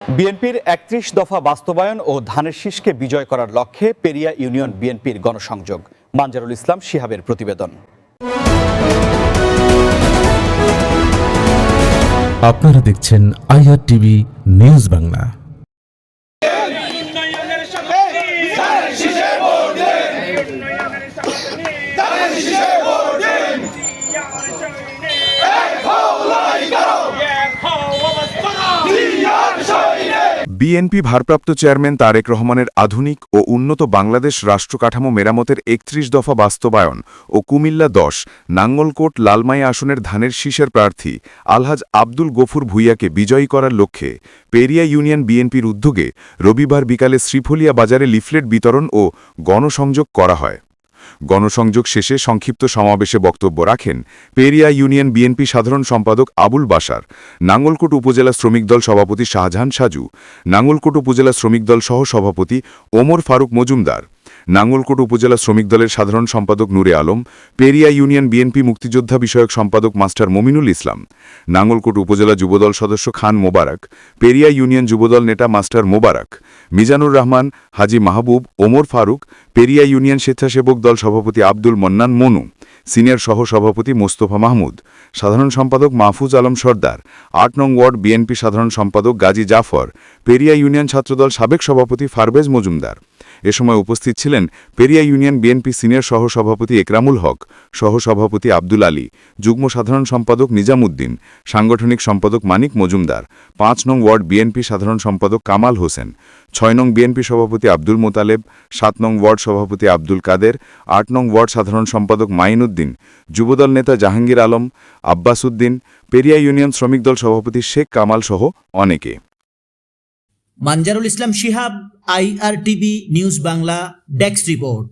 বিএনপির একত্রিশ দফা বাস্তবায়ন ও ধানের শীষকে বিজয় করার লক্ষ্যে পেরিয়া ইউনিয়ন বিএনপির গণসংযোগ। মানজারুল ইসলাম শিহাবের প্রতিবেদন। আপনারা দেখছেন IR TV news Bangla. BNP ভারপ্রাপ্ত চেয়ারম্যান তারেক রহমানের আধুনিক ও উন্নত বাংলাদেশ রাষ্ট্রকাঠামো মেরামতের একত্রিশ দফা বাস্তবায়ন ও কুমিল্লা দশ, নাঙ্গলকোট লালমাই আসনের ধানের শীষের প্রার্থী আলহাজ আব্দুল গফুর ভুইয়াকে বিজয়ী করার লক্ষ্যে পেরিয়া ইউনিয়ন বিএনপির উদ্যোগে রবিবার বিকালে শ্রীফলিয়া বাজারে লিফলেট বিতরণ ও গণসংযোগ করা হয়। গণসংযোগ শেষে সংক্ষিপ্ত সমাবেশে বক্তব্য রাখেন পেরিয়া ইউনিয়ন বিএনপি সাধারণ সম্পাদক আবুল বাসার নাঙ্গলকোট উপজেলা শ্রমিক দল সভাপতি শাহজাহান সাজু, নাঙ্গলকোট উপজেলা শ্রমিক দল সহ সভাপতি ওমর ফারুক মজুমদার নাঙ্গলকোট উপজেলা শ্রমিক দলের সাধারণ সম্পাদক নূরে আলম, পেরিয়া ইউনিয়ন বিএনপি মুক্তিযোদ্ধা বিষয়ক সম্পাদক মাস্টার মমিনুল ইসলাম, নাঙ্গলকোট উপজেলা যুবদল সদস্য খান মোবারক, পেরিয়া ইউনিয়ন যুবদল নেতা মাস্টার মোবারক, মিজানুর রহমান, হাজি মাহবুব, ওমর ফারুক, পেরিয়া ইউনিয়ন স্বেচ্ছাসেবক দল সভাপতি আব্দুল মন্নান মনু, সিনিয়র সহ সভাপতি মোস্তফা মাহমুদ, সাধারণ সম্পাদক মাহফুজ আলম সর্দার, আট নং ওয়ার্ড বিএনপি সাধারণ সম্পাদক গাজী জাফর, পেরিয়া ইউনিয়ন ছাত্রদল সাবেক সভাপতি ফারবেজ মজুমদার। এ সময় উপস্থিত ছিলেন পেরিয়া ইউনিয়ন বিএনপি সিনিয়র সহসভাপতি একরামুল হক, সহসভাপতি আব্দুল আলী, যুগ্ম সাধারণ সম্পাদক নিজামুদ্দিন, সাংগঠনিক সম্পাদক মানিক মজুমদার, পাঁচ নং ওয়ার্ড বিএনপি সাধারণ সম্পাদক কামাল হোসেন, ছয় নং বিএনপি সভাপতি আব্দুল মোতালেব, সাত নং ওয়ার্ড সভাপতি আব্দুল কাদের, আট নং ওয়ার্ড সাধারণ সম্পাদক মাইনুদ্দিন, যুবদল নেতা জাহাঙ্গীর আলম, আব্বাস উদ্দিন, পেরিয়া ইউনিয়ন শ্রমিক দল সভাপতি শেখ কামাল সহ অনেকে। Manjarul Islam Shihab IRTV news Bangla desk report.